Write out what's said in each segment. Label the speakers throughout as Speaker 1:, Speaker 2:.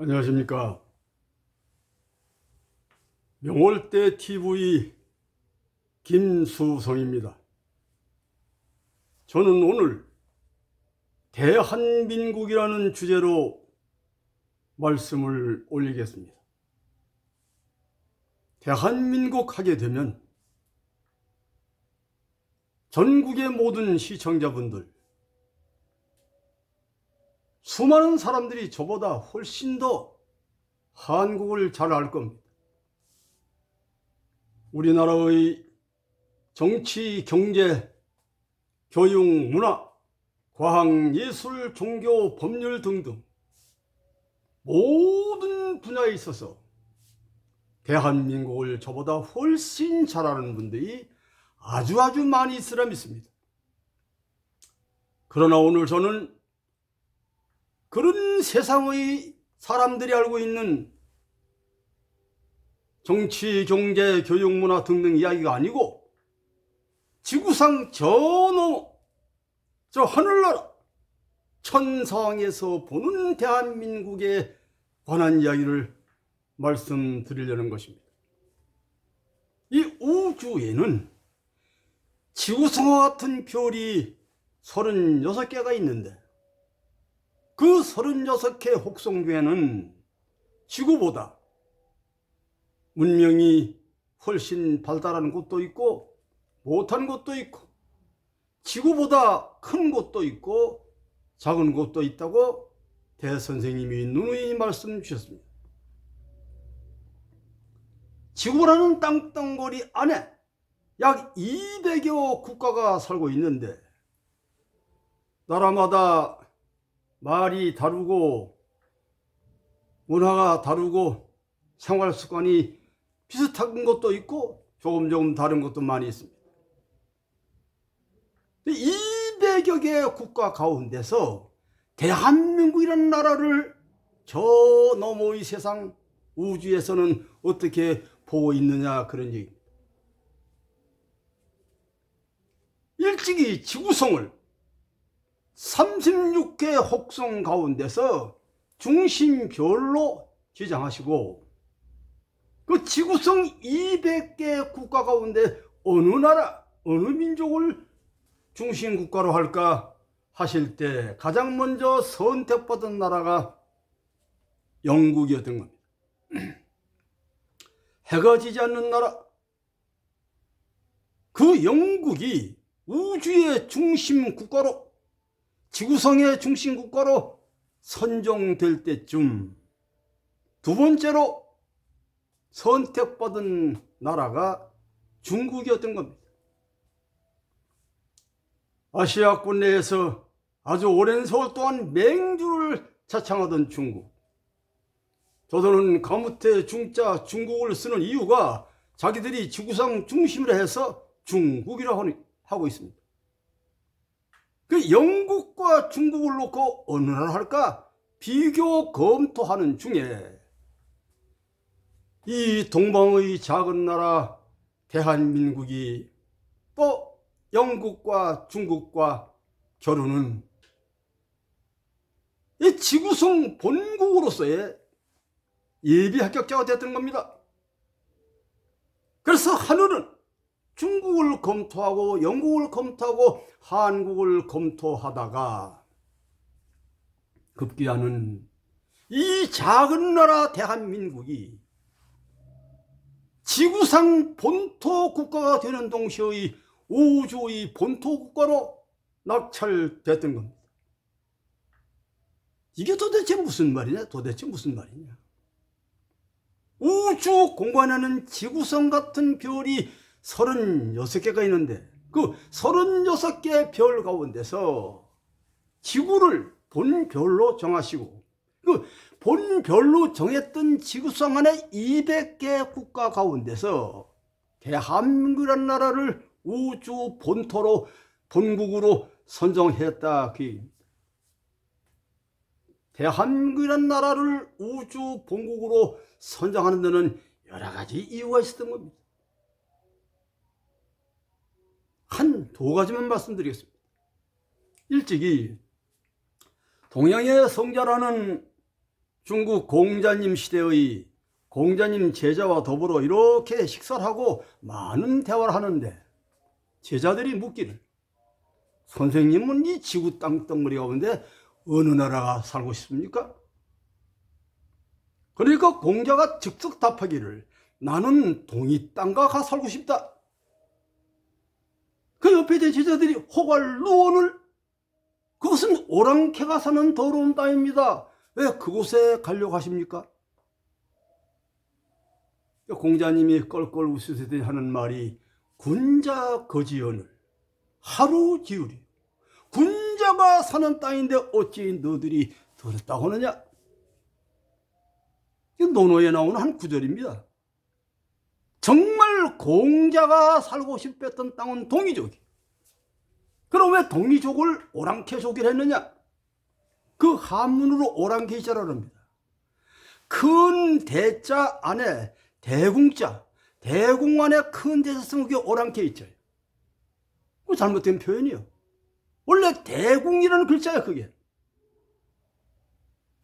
Speaker 1: 안녕하십니까. 명월대 TV 김수성입니다. 저는 오늘 대한민국이라는 주제로 말씀을 올리겠습니다. 대한민국 하게 되면 전국의 모든 시청자분들, 수많은 사람들이 저보다 훨씬 더 한국을 잘 알 겁니다. 우리나라의 정치, 경제, 교육, 문화, 과학, 예술, 종교, 법률 등등 모든 분야에 있어서 대한민국을 저보다 훨씬 잘 아는 분들이 아주 아주 많이 있으라 믿습니다. 그러나 오늘 저는 그런 세상의 사람들이 알고 있는 정치, 경제, 교육, 문화 등등 이야기가 아니고 지구상 저 너머, 저 하늘나라, 천상에서 보는 대한민국에 관한 이야기를 말씀드리려는 것입니다. 이 우주에는 지구상과 같은 별이 36개가 있는데 그 36개 혹성 중에는 지구보다 문명이 훨씬 발달한 곳도 있고 못한 곳도 있고 지구보다 큰 곳도 있고 작은 곳도 있다고 대선생님이 누누이 말씀 주셨습니다. 지구라는 땅덩거리 안에 약 200여 국가가 살고 있는데 나라마다 말이 다르고 문화가 다르고 생활 습관이 비슷한 것도 있고 조금 조금 다른 것도 많이 있습니다. 200여 개 국가 가운데서 대한민국이라는 나라를 저 너머의 세상 우주에서는 어떻게 보고 있느냐 그런 얘기입니다. 일찍이 지구성을 36개 혹성 가운데서 중심별로 지정하시고 그 지구성 200개 국가 가운데 어느 나라, 어느 민족을 중심 국가로 할까 하실 때 가장 먼저 선택받은 나라가 영국이었던 겁니다. 해가 지지 않는 나라. 그 영국이 우주의 중심 국가로 지구성의 중심 국가로 선정될 때쯤 두 번째로 선택받은 나라가 중국이었던 겁니다. 아시아권 내에서 아주 오랜 세월 동안 맹주를 자창하던 중국. 저들은 가무태 중자 중국을 쓰는 이유가 자기들이 지구상 중심으로 해서 중국이라고 하고 있습니다. 그 영국과 중국을 놓고 어느 나라 할까 비교 검토하는 중에 이 동방의 작은 나라 대한민국이 또 영국과 중국과 결혼은 이 지구성 본국으로서의 예비 합격자가 됐던 겁니다. 그래서 하늘은 중국을 검토하고 영국을 검토하고 한국을 검토하다가 급기야는 이 작은 나라 대한민국이 지구상 본토 국가가 되는 동시의 우주의 본토 국가로 낙찰됐던 겁니다. 이게 도대체 무슨 말이냐? 도대체 무슨 말이냐? 우주 공간에는 지구성 같은 별이 36개가 있는데 그 36개 별 가운데서 지구를 본별로 정하시고 그 본별로 정했던 지구상 안에 200개 국가 가운데서 대한민국이라는 나라를 우주 본토로 본국으로 선정했다 그. 대한민국이라는 나라를 우주 본국으로 선정하는 데는 여러 가지 이유가 있었던 겁니다. 한 두 가지만 말씀드리겠습니다. 일찍이 동양의 성자라는 중국 공자님 시대의 공자님 제자와 더불어 이렇게 식사를 하고 많은 대화를 하는데 제자들이 묻기를 선생님은 이 지구 땅덩어리 가운데 어느 나라가 살고 싶습니까? 그러니까 공자가 즉석 답하기를 나는 동이 땅가 가 살고 싶다. 그 옆에 있는 제자들이 호갈 루원을 그것은 오랑캐가 사는 더러운 땅입니다. 왜 그곳에 가려고 하십니까? 공자님이 껄껄 웃으시더니 하는 말이 군자 거지연을 하루 지으리 군자가 사는 땅인데 어찌 너들이 들었다고 하느냐? 이 논어에 나오는 한 구절입니다. 정말 공자가 살고 싶었던 땅은 동이족이. 그럼 왜 동이족을 오랑캐족이라 했느냐? 그 한문으로 오랑캐자라고 합니다. 큰 대자 안에 대궁자, 대궁 안에 큰 대자 쓰는 게 오랑캐 있죠. 그 잘못된 표현이요. 원래 대궁이라는 글자야 그게.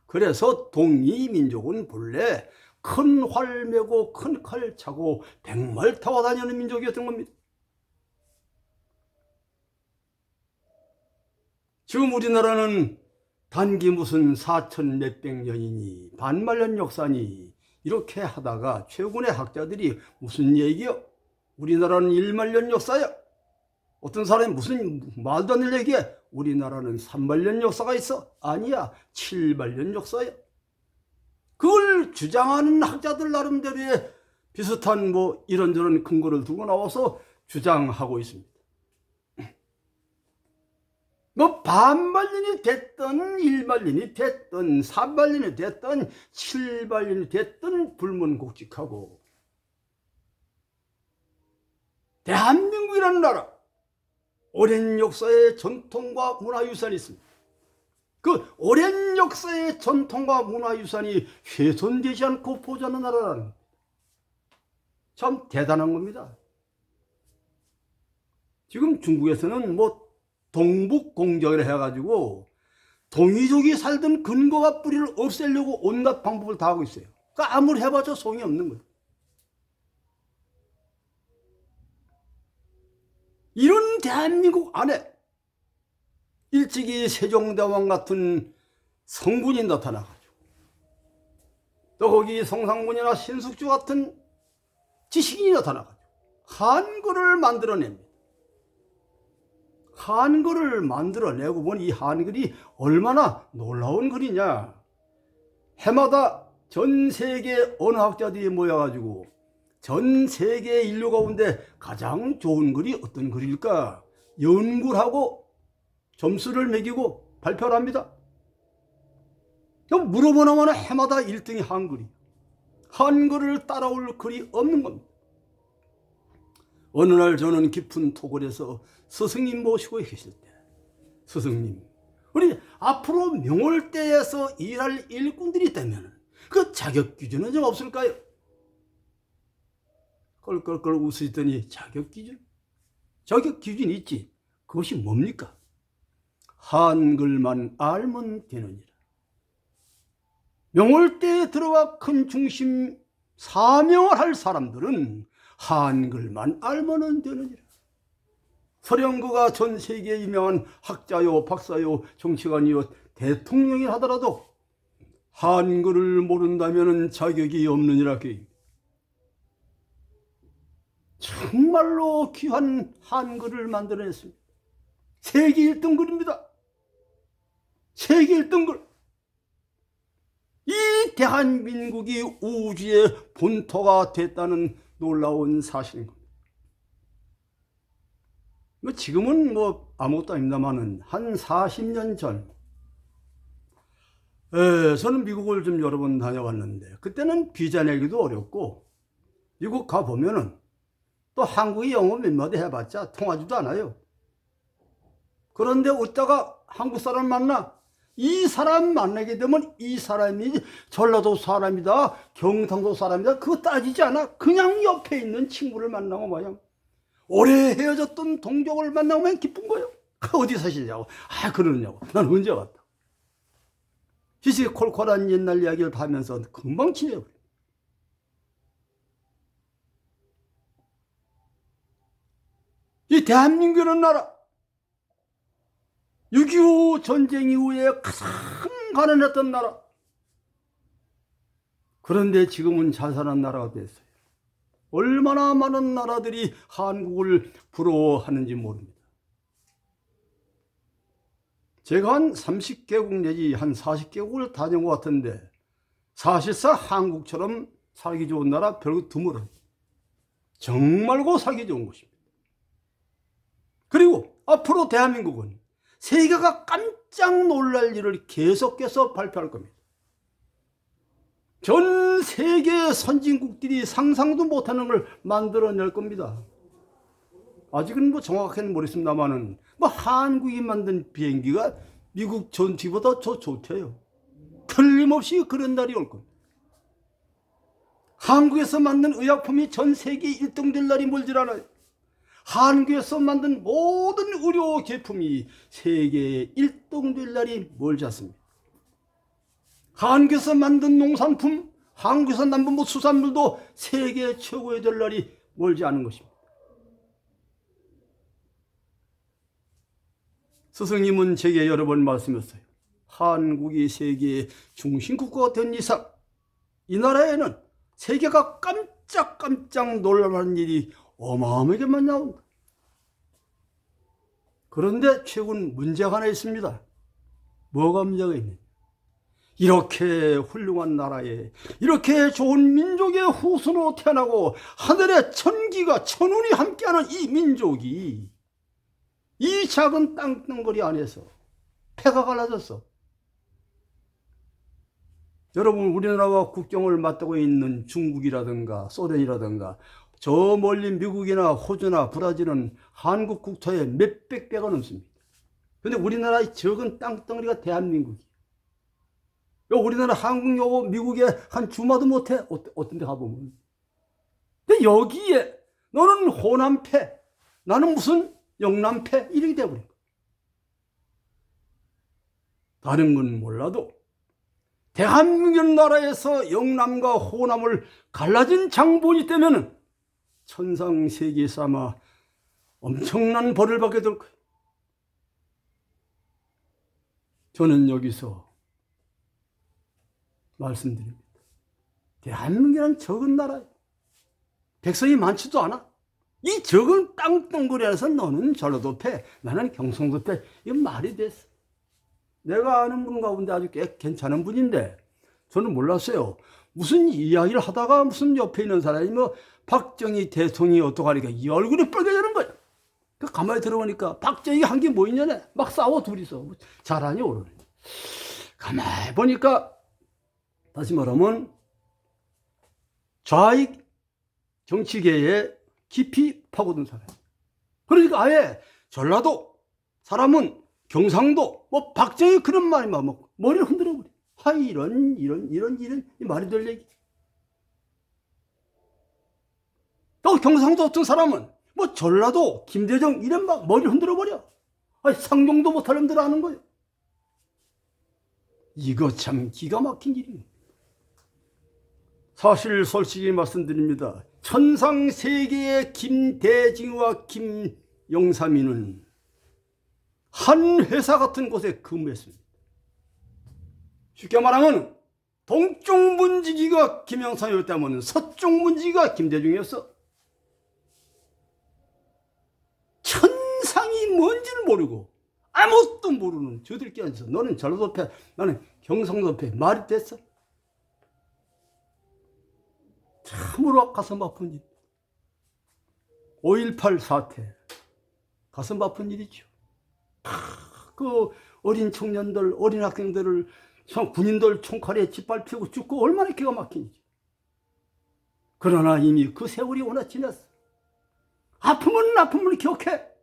Speaker 1: 그래서 동이 민족은 본래 큰 활 메고 큰 칼 차고 백말 타고 다니는 민족이었던 겁니다. 지금 우리나라는 단기 무슨 사천 몇백 년이니 반말년 역사니 이렇게 하다가 최근의 학자들이 무슨 얘기요? 우리나라는 일만년 역사야. 어떤 사람이 무슨 말도 안 되는 얘기해. 우리나라는 3만년 역사가 있어. 아니야. 7만년 역사야. 그걸 주장하는 학자들 나름대로의 비슷한 뭐 이런저런 근거를 두고 나와서 주장하고 있습니다. 뭐 반말년이 됐든 일말년이 됐든 삼말년이 됐든 칠말년이 됐든 불문곡직하고 대한민국이라는 나라 오랜 역사의 전통과 문화유산이 있습니다. 그 오랜 역사의 전통과 문화유산이 훼손되지 않고 보존하는 나라라는. 참 대단한 겁니다. 지금 중국에서는 뭐 동북 공정을 해가지고 동이족이 살던 근거와 뿌리를 없애려고 온갖 방법을 다 하고 있어요. 그러니까 아무리 해봐도 소용이 없는 거예요. 이런 대한민국 안에 일찍이 세종대왕 같은 성군이 나타나가지고 또 거기 성상군이나 신숙주 같은 지식인이 나타나가지고 한글을 만들어냅니다. 한글을 만들어내고 보니 이 한글이 얼마나 놀라운 글이냐. 해마다 전 세계 언어학자들이 모여가지고 전 세계 인류 가운데 가장 좋은 글이 어떤 글일까? 연구를 하고 점수를 매기고 발표를 합니다. 그럼 물어보나마나 해마다 1등이 한글이. 한글을 따라올 글이 없는 겁니다. 어느 날 저는 깊은 토굴에서 스승님 모시고 계실 때, 스승님, 우리 앞으로 명월대에서 일할 일꾼들이 있다면 그 자격 기준은 좀 없을까요? 껄껄껄 웃으시더니 자격 기준? 자격 기준이 있지. 그것이 뭡니까? 한글만 알면 되느니라. 명월대에 들어와 큰 중심 사명을 할 사람들은 한글만 알면 되느니라. 서령구가 전 세계에 유명한 학자요, 박사요, 정치관이요, 대통령이 하더라도 한글을 모른다면 자격이 없느니라. 그 정말로 귀한 한글을 만들어냈습니다. 세계 1등 글입니다. 세계 1등 글. 이 대한민국이 우주의 본토가 됐다는 놀라운 사실인 겁니다. 뭐 지금은 뭐 아무것도 아닙니다만은 한 40년 전, 에, 저는 미국을 좀 여러 번 다녀왔는데 그때는 비자 내기도 어렵고 미국 가 보면은 또 한국이 영어 몇 마디 해봤자 통하지도 않아요. 그런데 웃다가 한국 사람 만나 이 사람 만나게 되면 이 사람이 전라도 사람이다, 경상도 사람이다, 그거 따지지 않아. 그냥 옆에 있는 친구를 만나고 마냥 오래 헤어졌던 동족을 만나면 기쁜 거예요. 어디 사시냐고. 아, 그러느냐고. 난 언제 왔다. 시시콜콜한 옛날 이야기를 다 하면서 금방 지내버려. 이 대한민국이라는 나라 6.25 전쟁 이후에 가장 가난했던 나라 그런데 지금은 잘 사는 나라가 됐어요. 얼마나 많은 나라들이 한국을 부러워하는지 모릅니다. 제가 한 30개국 내지 한 40개국을 다닌 것 같은데 사실상 한국처럼 살기 좋은 나라 별로 드물어요. 정말고 살기 좋은 곳입니다. 그리고 앞으로 대한민국은 세계가 깜짝 놀랄 일을 계속해서 발표할 겁니다. 전 세계 선진국들이 상상도 못하는 걸 만들어낼 겁니다. 아직은 뭐 정확하게는 모르겠습니다만은 뭐 한국이 만든 비행기가 미국 전투기보다 더 좋대요. 틀림없이 그런 날이 올 겁니다. 한국에서 만든 의약품이 전 세계 1등 될 날이 멀질 않아요. 한국에서 만든 모든 의료 제품이 세계 1등 될 날이 멀지 않습니다. 한국에서 만든 농산품, 한국에서 남은 뭐 수산물도 세계 최고의 될 날이 멀지 않은 것입니다. 스승님은 제게 여러 번 말씀했어요. 한국이 세계의 중심국가가 된 이상 이 나라에는 세계가 깜짝깜짝 놀라는 일이 어마어마하게만 나온다. 그런데 최근 문제가 하나 있습니다. 뭐가 문제가 있느냐? 이렇게 훌륭한 나라에 이렇게 좋은 민족의 후손으로 태어나고 하늘의 천기가 천운이 함께하는 이 민족이 이 작은 땅덩거리 안에서 패가 갈라졌어. 여러분 우리나라와 국경을 맞대고 있는 중국이라든가 소련이라든가 저 멀리 미국이나 호주나 브라질은 한국 국토의 몇백 배가 넘습니다. 근데 우리나라의 적은 땅덩어리가 대한민국이에요. 요 우리나라 한국 요거 미국에 한 주마도 못해 어떤, 어떤 데 가보면 근데 여기에 너는 호남패 나는 무슨 영남패 이렇게 돼버린 거야 다른 건 몰라도 대한민국 나라에서 영남과 호남을 갈라진 장본이 되면은 천상 세계에서 아마 엄청난 벌을 받게 될 거예요. 저는 여기서 말씀드립니다. 대한민국이란 적은 나라예요. 백성이 많지도 않아. 이 적은 땅덩어리 안에서 너는 전라도 패, 나는 경상도 패. 이건 말이 됐어. 내가 아는 분 가운데 아주 꽤 괜찮은 분인데 저는 몰랐어요. 무슨 이야기를 하다가 무슨 옆에 있는 사람이 뭐 박정희 대통령이 어떡하니까 이 얼굴이 빨개지는 거야. 그 가만히 들어보니까 박정희가 한게 뭐 있냐네. 막 싸워 둘이서. 잘하니 오르네. 가만히 보니까 다시 말하면 좌익 정치계에 깊이 파고든 사람. 그러니까 아예 전라도 사람은 경상도 뭐 박정희 그런 말이만 뭐 머리를 흔들어 버려. 하 이런 이런 이런 이런 말이 될 얘기. 또 경상도 어떤 사람은 뭐 전라도 김대중 이런 막 머리를 흔들어 버려. 아니 상종도 못할 놈들 아는 거예요. 이거 참 기가 막힌 일이에요. 사실 솔직히 말씀드립니다. 천상 세계의 김대중과 김영삼이는 한 회사 같은 곳에 근무했습니다. 쉽게 말하면 동쪽 문지기가 김영삼이었다면 서쪽 문지기가 김대중이었어. 천상이 뭔지를 모르고 아무것도 모르는 저들끼리 앉아서 너는 전라도 패, 나는 경상도 패 말이 됐어? 참으로 가슴 아픈 일. 5.18 사태. 가슴 아픈 일이죠. 그 어린 청년들, 어린 학생들을 군인들 총칼에 짓밟히고 죽고 얼마나 기가 막힌지. 그러나 이미 그 세월이 워낙 지났어. 아픔은 아픔을 기억해.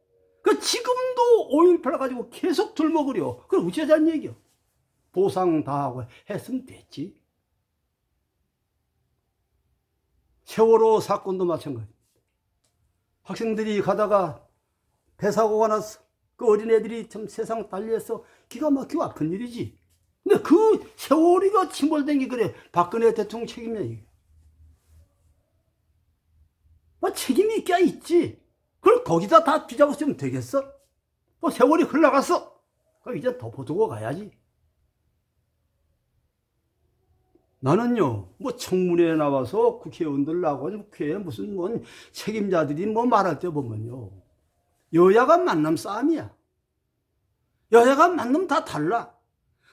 Speaker 1: 그 지금도 5.18 가지고 계속 들먹으려. 그럼 어쩌자는 얘기야. 보상 다 하고 했으면 됐지. 세월호 사건도 마찬가지입니다. 학생들이 가다가 배 사고가 났어. 그 어린애들이 참 세상 달리해서 기가 막히고 아픈 일이지. 근데 그 세월이가 침몰된 게 그래. 박근혜 대통령 책임이야, 이게. 뭐 책임이 껴 있지. 그걸 거기다 다 뒤잡아 쓰면 되겠어? 뭐 세월이 흘러갔어. 그럼 이제 덮어두고 가야지. 나는요, 뭐 청문회에 나와서 국회의원들 나가고 국회에 무슨 뭐 책임자들이 뭐 말할 때 보면요. 여야가 만남 싸움이야. 여야가 만남 다 달라.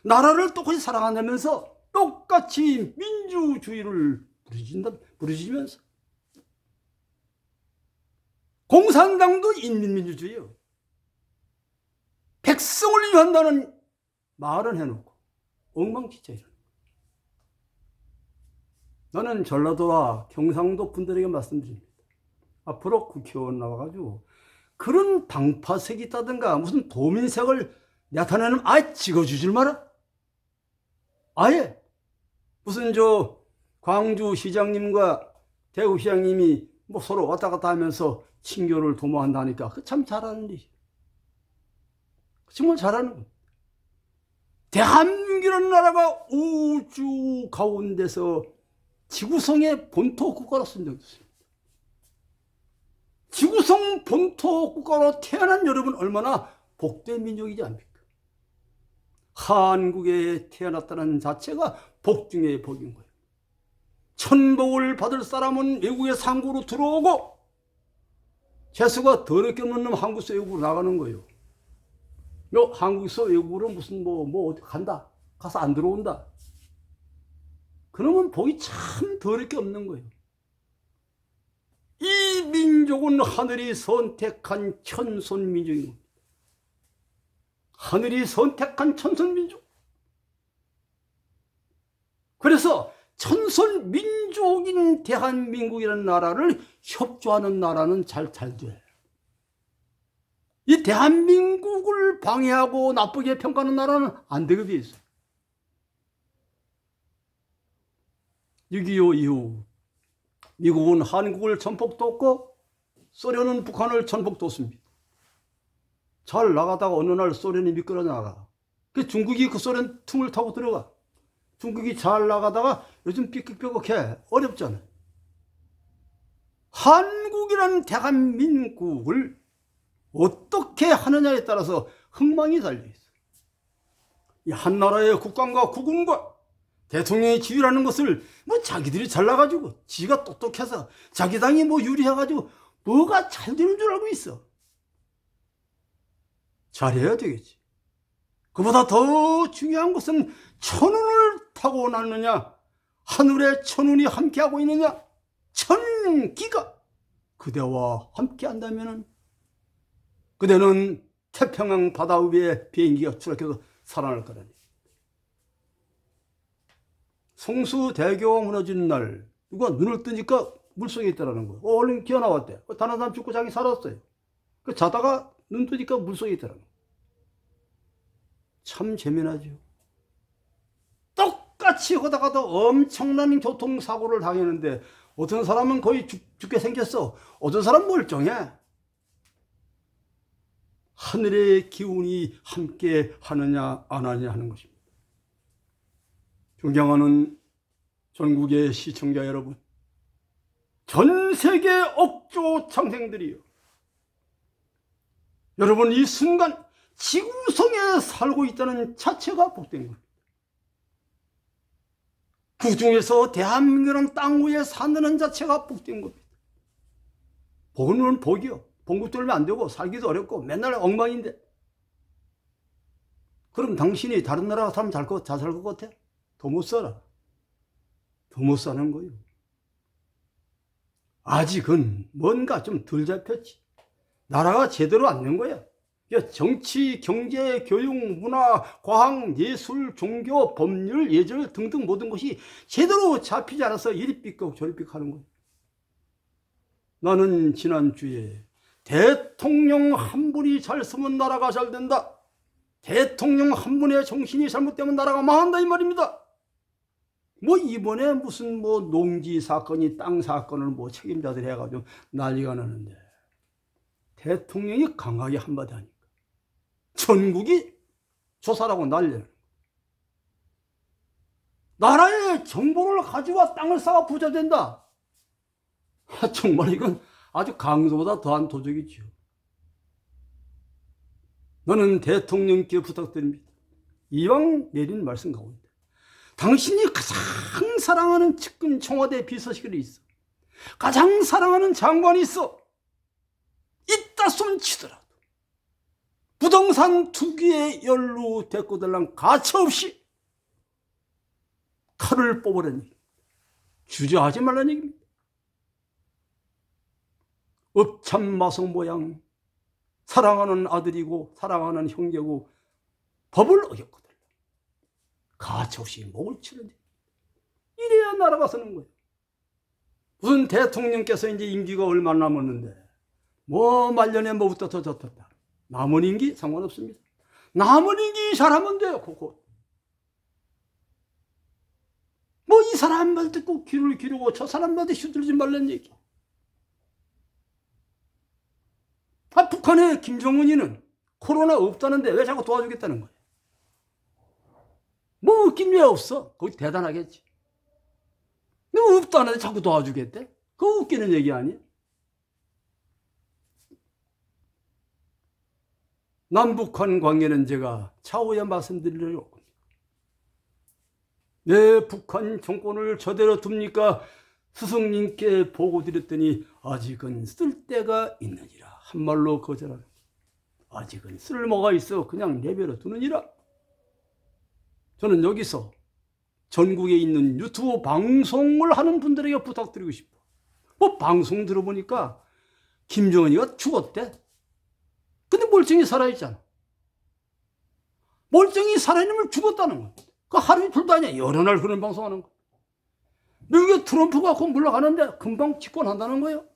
Speaker 1: 나라를 똑같이 사랑한다면서 똑같이 민주주의를 부르진다, 부르시면서. 공산당도 인민민주주의요. 백성을 위한다는 말은 해놓고 엉망진창이야. 나는 전라도와 경상도 분들에게 말씀드립니다. 앞으로 국회의원 나와가지고 그런 방파색이 있다든가 무슨 도민색을 나타내는 아예 찍어주질 마라. 아예 무슨 저 광주 시장님과 대구 시장님이 뭐 서로 왔다 갔다 하면서 친교를 도모한다니까 그참 잘하는 일이. 정말 잘하는 거. 대한민국이라는 나라가 우주 가운데서 지구성의 본토 국가로 선정됐습니다. 지구성 본토 국가로 태어난 여러분 얼마나 복된 민족이지 않습니까? 한국에 태어났다는 자체가 복 중의 복인 거예요. 천복을 받을 사람은 외국의 상구로 들어오고 재수가 더럽게 없는 놈 한국에서 외국으로 나가는 거예요. 요 한국에서 외국으로 무슨 뭐뭐 어디 간다 가서 안 들어온다. 그러면 복이 참 더럽게 없는 거예요. 이 민족은 하늘이 선택한 천손 민족인 겁니다. 하늘이 선택한 천손 민족. 그래서 천손 민족인 대한민국이라는 나라를 협조하는 나라는 잘 잘 돼. 이 대한민국을 방해하고 나쁘게 평가하는 나라는 안 되게 돼 있어. 6.25 이후 미국은 한국을 전폭뒀고 소련은 북한을 전폭뒀습니다. 잘 나가다가 어느 날 소련이 미끄러 나가. 그 중국이 그 소련 틈을 타고 들어가. 중국이 잘 나가다가 요즘 삐걱삐걱해. 어렵잖아요. 한국이라는 대한민국을 어떻게 하느냐에 따라서 흥망이 달려있어. 이 한 나라의 국왕과 국군과 대통령이 지휘라는 것을 뭐 자기들이 잘나가지고 지가 똑똑해서 자기 당이 뭐 유리해가지고 뭐가 잘 되는 줄 알고 있어. 잘해야 되겠지. 그보다 더 중요한 것은 천운을 타고 났느냐, 하늘에 천운이 함께하고 있느냐, 천기가 그대와 함께한다면 그대는 태평양 바다 위에 비행기가 추락해서 살아날 거라니. 성수대교가 무너진 날 누가 눈을 뜨니까 물속에 있다라는 거예요. 어, 얼른 기어 나왔대. 다른 사람 죽고 자기 살았어요. 그 자다가 눈 뜨니까 물속에 있더라는 거예요. 참 재미나죠. 하다가도 엄청난 교통사고를 당했는데 어떤 사람은 거의 죽, 죽게 생겼어. 어떤 사람은 멀쩡해. 하늘의 기운이 함께 하느냐 안 하느냐 하는 것입니다. 존경하는 전국의 시청자 여러분, 전 세계 억조 창생들이요. 여러분 이 순간 지구성에 살고 있다는 자체가 복된 겁니다. 그 중에서 대한민국이라는 땅 위에 사는 자체가 복된 겁니다. 복은 복이요. 봉구 뚫면 안 되고 살기도 어렵고 맨날 엉망인데. 그럼 당신이 다른 나라 사람 잘 것, 잘살 것 같아? 더 못 살아. 더 못 사는 거예요. 아직은 뭔가 좀 덜 잡혔지. 나라가 제대로 안 된 거야. 정치, 경제, 교육, 문화, 과학, 예술, 종교, 법률, 예절 등등 모든 것이 제대로 잡히지 않아서 이리 삐걱 저리 삐걱 하는 거예요. 나는 지난주에 대통령 한 분이 잘 쓰면 나라가 잘 된다. 대통령 한 분의 정신이 잘못되면 나라가 망한다 이 말입니다. 뭐 이번에 무슨 뭐 농지 사건이 땅 사건을 뭐 책임자들이 해가지고 난리가 나는데 대통령이 강하게 한마디 하니까 전국이 조사라고 난리는 나라의 정보를 가져와 땅을 쌓아 부자 된다. 아, 정말 이건 아주 강도보다 더한 도적이지요. 너는 대통령께 부탁드립니다. 이왕 내린 말씀 가운데 당신이 가장 사랑하는 측근 청와대 비서실이 있어. 가장 사랑하는 장관이 있어. 이따 솜치더라도 부동산 투기에 연루 대꾸달랑 가차없이 칼을 얘기입니다. 주저하지 말라는 얘기입니다. 업참마성 모양 사랑하는 아들이고 사랑하는 형제고 법을 어겼거든. 가차없이 목을 치는데 이래야 나라가 서는 거예요. 무슨 대통령께서 이제 임기가 얼마 남았는데 뭐 말년에 뭐부터 더 졌다. 남은 임기 상관없습니다. 남은 임기 잘하면 돼요. 그거. 뭐이 사람 말 듣고 귀를 기르고 저 사람 말에 휘둘리지 말란 얘기. 아, 북한의 김정은이는 코로나 없다는데 왜 자꾸 도와주겠다는 거예요? 뭐 웃긴 왜 없어? 거기 대단하겠지. 너 없다는데 자꾸 도와주겠대? 그거 웃기는 얘기 아니야? 남북한 관계는 제가 차후에 말씀드리려고. 네, 북한 정권을 저대로 둡니까? 스승님께 보고 드렸더니 아직은 쓸 때가 있느니라. 한 말로 거절하는 아직은 쓸모가 있어 그냥 내버려 두느니라. 저는 여기서 전국에 있는 유튜브 방송을 하는 분들에게 부탁드리고 싶어. 뭐 방송 들어보니까 김정은이가 죽었대. 멀쩡히 살아있잖아. 멀쩡히 살아있는 죽었다는 거야. 그 하루 이틀도 아니야. 여러 날 그런 방송하는 거. 미국의 트럼프가 곧 물러가는데 금방 집권한다는 거예요.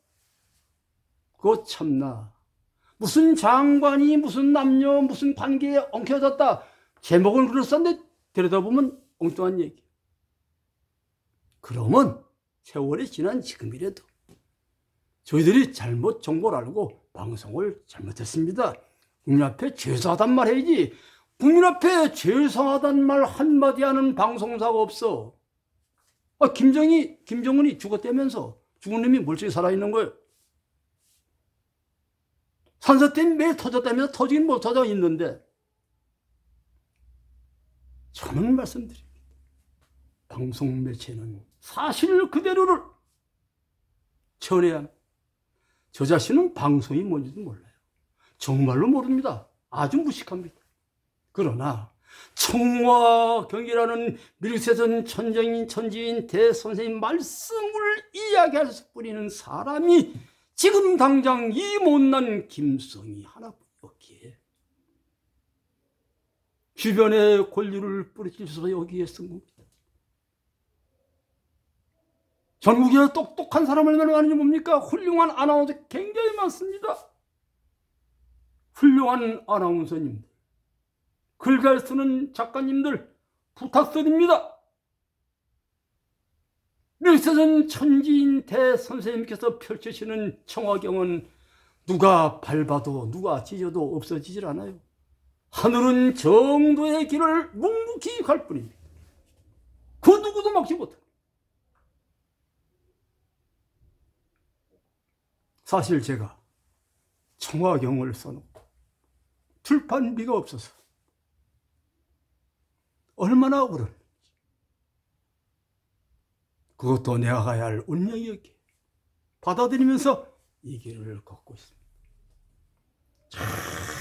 Speaker 1: 그거 참나. 무슨 장관이 무슨 남녀 무슨 관계에 엉켜졌다. 제목은 그럴싸한데 들여다보면 엉뚱한 얘기. 그러면 세월이 지난 지금이라도 저희들이 잘못 정보를 알고 방송을 잘못했습니다. 국민 앞에 죄송하단 말 해야지. 국민 앞에 죄송하단 말 한마디 하는 방송사가 없어. 아, 김정이, 김정은이 죽었다면서 죽은 놈이 멀쩡히 살아있는 거예요. 산사 때문에 매일 터졌다면서 터지긴 못 터져 있는데. 저는 말씀드립니다. 방송 매체는 사실 그대로를 전해야 합니다. 저 자신은 방송이 뭔지도 몰라요. 정말로 모릅니다. 아주 무식합니다. 그러나 청와경이라는 밀세전 천정인 천지인 대선생님 말씀을 이야기할 수 뿌리는 사람이 지금 당장 이 못난 김성이 하나뿐이었기에 주변에 권리를 뿌리쳐서 여기에 쓴 겁니다. 전국에 똑똑한 사람 얼마나 많은지 뭡니까? 훌륭한 아나운서 굉장히 많습니다. 훌륭한 아나운서님들, 글잘 쓰는 작가님들 부탁드립니다. 밀세전 천지인 대선생님께서 펼치시는 청화경은 누가 밟아도 누가 찢어도 없어지질 않아요. 하늘은 정도의 길을 묵묵히 갈 뿐입니다. 그 누구도 막지 못해. 사실 제가 청화경을 써놓고 출판비가 없어서 얼마나 억울한지 그것도 내가 가야 할 운명이었기에 받아들이면서 이 길을 걷고 있습니다.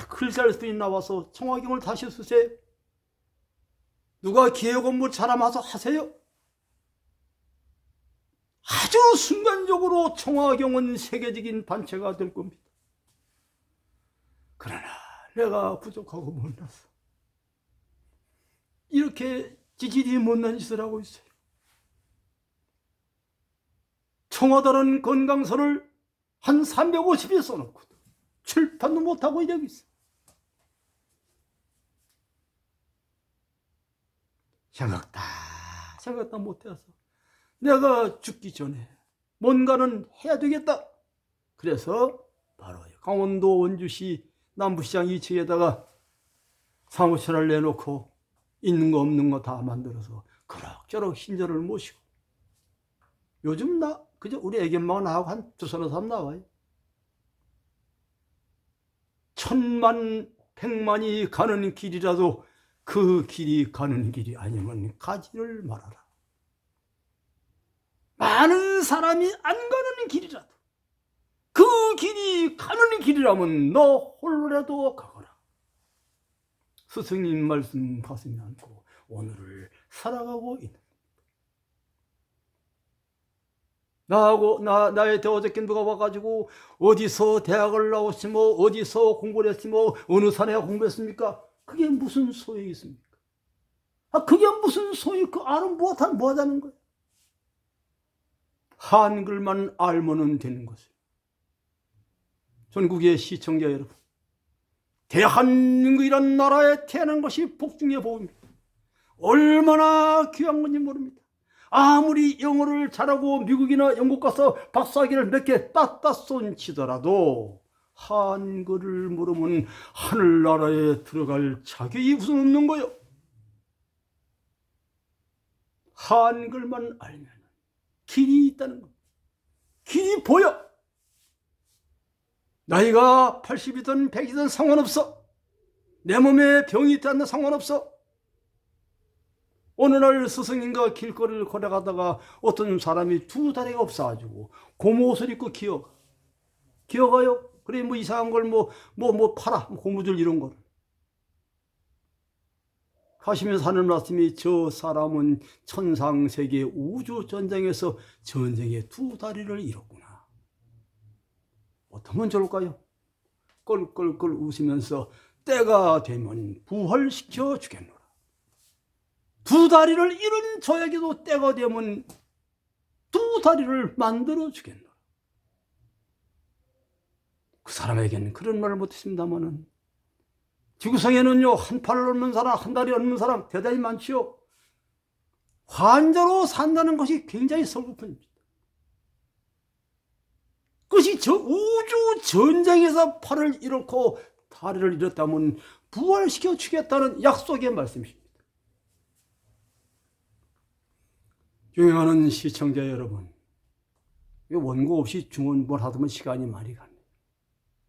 Speaker 1: 글잘 쓰인 나와서 청화경을 다시 쓰세요. 누가 기획 업무 잘하면서 하세요. 아주 순간적으로 청화경은 세계적인 단체가 될 겁니다. 그러나 내가 부족하고 못나서 이렇게 지질이 못난 짓을 하고 있어요. 청와다는 건강서를 한 350에 써놓고 출판도 못하고 여기 있어. 생각 다 생각 다 못해서 내가 죽기 전에 뭔가는 해야 되겠다. 그래서 바로 강원도 원주시 남부시장 2층에다가 사무실을 내놓고 있는 거 없는 거 다 만들어서 그럭저럭 신전을 모시고 요즘 나 그저 우리 애견만 나하고 한 두 서너 사람 나와요. 천만 백만이 가는 길이라도 그 길이 가는 길이 아니면 가지를 말아라. 많은 사람이 안 가는 길이라도 그 길이 가는 길이라면 너 홀로라도 가거라. 스승님 말씀 가슴에 안고 오늘을 살아가고 있는 나하고 나 나의 대어저께 누가 와가지고 어디서 대학을 나오시며 어디서 공부를 했으며 어느 산에 공부했습니까? 그게 무슨 소용이 있습니까? 아 그게 무슨 소용? 그 아는 무엇하 뭐하자는 거예요? 한글만 알면은 되는 것이에요. 전국의 시청자 여러분, 대한민국이란 나라에 태어난 것이 복중의 복입니다. 얼마나 귀한 건지 모릅니다. 아무리 영어를 잘하고 미국이나 영국 가서 박사학위를 몇 개 따따 쏜치더라도 한글을 모르면 하늘나라에 들어갈 자격이 우선 없는 거요. 한글만 알면 길이 있다는 거. 길이 보여. 나이가 80이든 100이든 상관없어. 내 몸에 병이 있다는 상관없어. 어느 날 스승님과 길거리를 걸어가다가 어떤 사람이 두 다리가 없어가지고 고무 옷을 입고 기어가. 기어가요? 그래, 뭐 이상한 걸 뭐, 뭐, 뭐 팔아. 고무줄 이런 걸. 하시면서 하는 말씀이 저 사람은 천상세계 우주전쟁에서 전쟁의 두 다리를 잃었구나. 어떠면 좋을까요? 껄껄껄 웃으면서 때가 되면 부활시켜 주겠노라. 두 다리를 잃은 저에게도 때가 되면 두 다리를 만들어 주겠노라. 그 사람에게는 그런 말을 못했습니다마는 지구상에는요 한 팔을 얻는 사람, 한 다리 얻는 사람 대단히 많지요. 환자로 산다는 것이 굉장히 서글픕니다. 그것이 저 우주 전쟁에서 팔을 잃고 다리를 잃었다면 부활시켜 주겠다는 약속의 말씀입니다. 유행하는 시청자 여러분, 이 원고 없이 중원볼 하다면 시간이 많이 갑니다.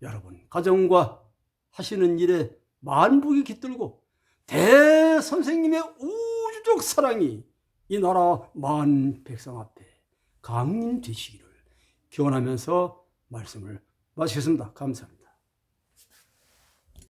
Speaker 1: 여러분, 가정과 하시는 일에 만복이 깃들고 대선생님의 우주적 사랑이 이 나라 만 백성 앞에 강림되시기를 기원하면서 말씀을 마치겠습니다. 감사합니다.